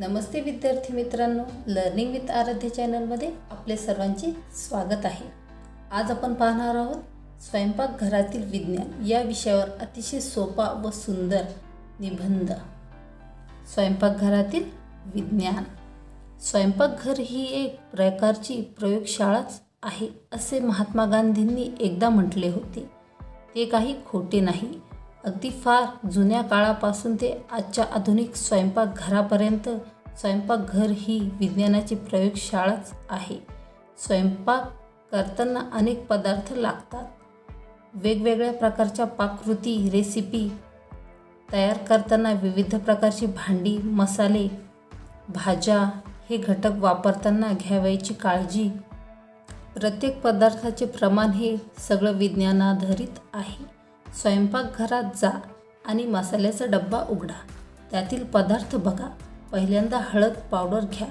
नमस्ते विद्यार्थी मित्रांनो learning with आराध्य चॅनलमध्ये आपले सर्वांचे स्वागत आहे. आज आपण पाहणार आहोत स्वयंपाकघरातील विज्ञान या विषयावर अतिशय सोपा व सुंदर निबंध. स्वयंपाकघरातील विज्ञान. स्वयंपाकघर ही एक प्रकारची प्रयोगशाळाच आहे असे महात्मा गांधींनी एकदा म्हटले होते. ते काही खोटे नाही अगदी फार जुन्या काळापासून ते आजच्या आधुनिक स्वयंपाकघरापर्यंत स्वयंपाकघर ही विज्ञानाची प्रयोगशाळाच आहे. स्वयंपाक करताना अनेक पदार्थ लागतात. वेगवेगळ्या प्रकारच्या पाककृती रेसिपी तयार करताना विविध प्रकारची भांडी मसाले भाज्या हे घटक वापरताना घ्यावयाची काळजी. प्रत्येक पदार्थाचे प्रमाण हे सगळं विज्ञानाधारित आहे. स्वयंपाकघरात जा आणि मसाल्याचा डब्बा उघडा. त्यातील पदार्थ बघा. पहिल्यांदा हळद पावडर घ्या.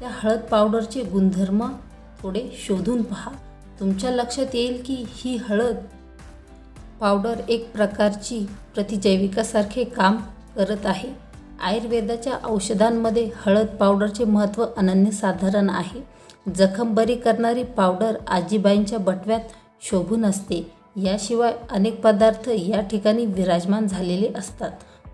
त्या हळद पावडरचे गुणधर्म थोडे शोधून पहा. तुमच्या लक्षात येईल की ही हळद पावडर एक प्रकारची प्रतिजैविकासारखे काम करत आहे. आयुर्वेदाच्या औषधांमध्ये हळद पावडरचे महत्त्व अनन्यसाधारण आहे. जखम बरी करणारी पावडर आजीबाईंच्या बटव्यात शोभून असते. याशिवाय अनेक पदार्थ या ठिकाणी विराजमान झालेले असतात.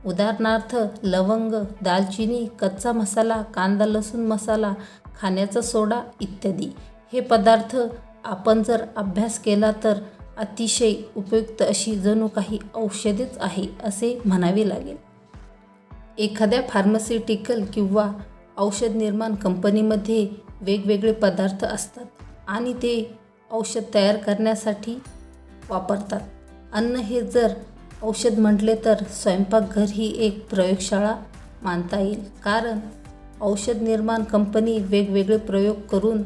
उदाहरणार्थ लवंग दालचिनी कच्चा मसाला कांदा लसूण मसाला खाण्याचा सोडा इत्यादी. हे पदार्थ आपण जर अभ्यास केला तर अतिशय उपयुक्त अशी जणू काही औषधेच आहे असे म्हणावे लागेल. एखाद्या फार्मास्युटिकल किंवा औषध निर्माण कंपनीमध्ये वेगवेगळे पदार्थ असतात आणि ते औषध तयार करण्यासाठी वापरतात. अन्न हे जर औषध म्हटले तर स्वयंपाकघर ही एक प्रयोगशाळा मानता येईल. कारण औषध निर्माण कंपनी वेगवेगळे प्रयोग करून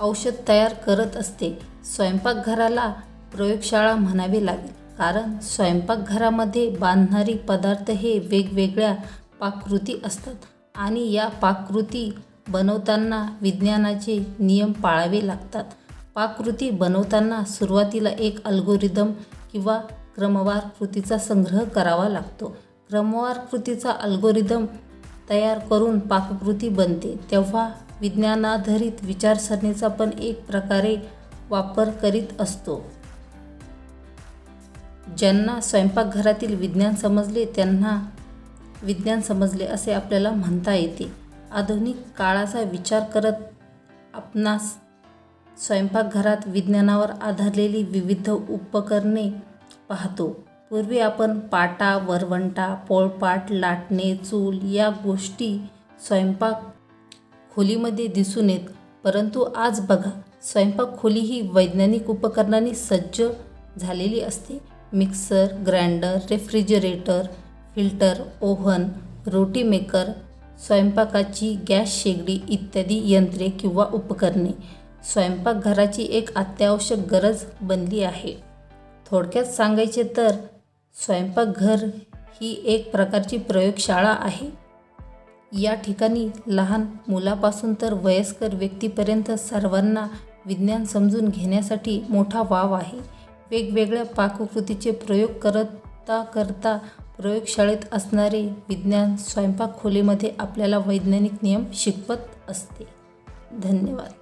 औषध तयार करत असते. स्वयंपाकघराला प्रयोगशाळा म्हणावे लागेल. कारण स्वयंपाकघरामध्ये बांधणारी पदार्थ हे वेगवेगळ्या पाककृती असतात आणि या पाककृती बनवताना विज्ञानाचे नियम पाळावे लागतात. पाककृती बनवताना सुरुवातीला एक अल्गोरिदम किंवा क्रमवार कृतीचा संग्रह करावा लागतो. क्रमवार कृतीचा अल्गोरिदम तयार करून पाककृती बनते. तेव्हा विज्ञानाधारित विचारसरणीचा पण एक प्रकारे वापर करीत असतो. ज्यांना स्वयंपाकघरातील विज्ञान समजले त्यांना विज्ञान समजले असे आपल्याला म्हणता येते. आधुनिक काळाचा विचार करत आपणास स्वयंपाकघरात विज्ञानावर आधारलेली विविध उपकरणे पाहतो. पूर्वी आपण पाटा वरवंटा पोळपाट लाटणे चूल या गोष्टी स्वयंपाक खोलीमध्ये दिसून येत. परंतु आज बघा स्वयंपाक खोली ही वैज्ञानिक उपकरणांनी सज्ज झालेली असते. Mixer grinder refrigerator filter oven roti maker स्वयंपाकाची गॅस शेगडी इत्यादी यंत्रे किंवा उपकरणे. स्वयंपाकघराची एक अत्यावश्यक गरज बनली आहे. थोडक्यात सांगायचे तर स्वयंपाकघर ही एक प्रकारची प्रयोगशाळा आहे. या ठिकाणी लहान मुलापासून तर वयस्कर व्यक्तीपर्यंत सर्वांना विज्ञान समजून घेण्यासाठी मोठा वाव आहे. वेगवेगळ्या पाककृतीचे प्रयोग करता करता प्रयोगशाळेत असणारे विज्ञान स्वयंपाक खोलीमध्ये आपल्याला वैज्ञानिक नियम शिकवत असते. धन्यवाद.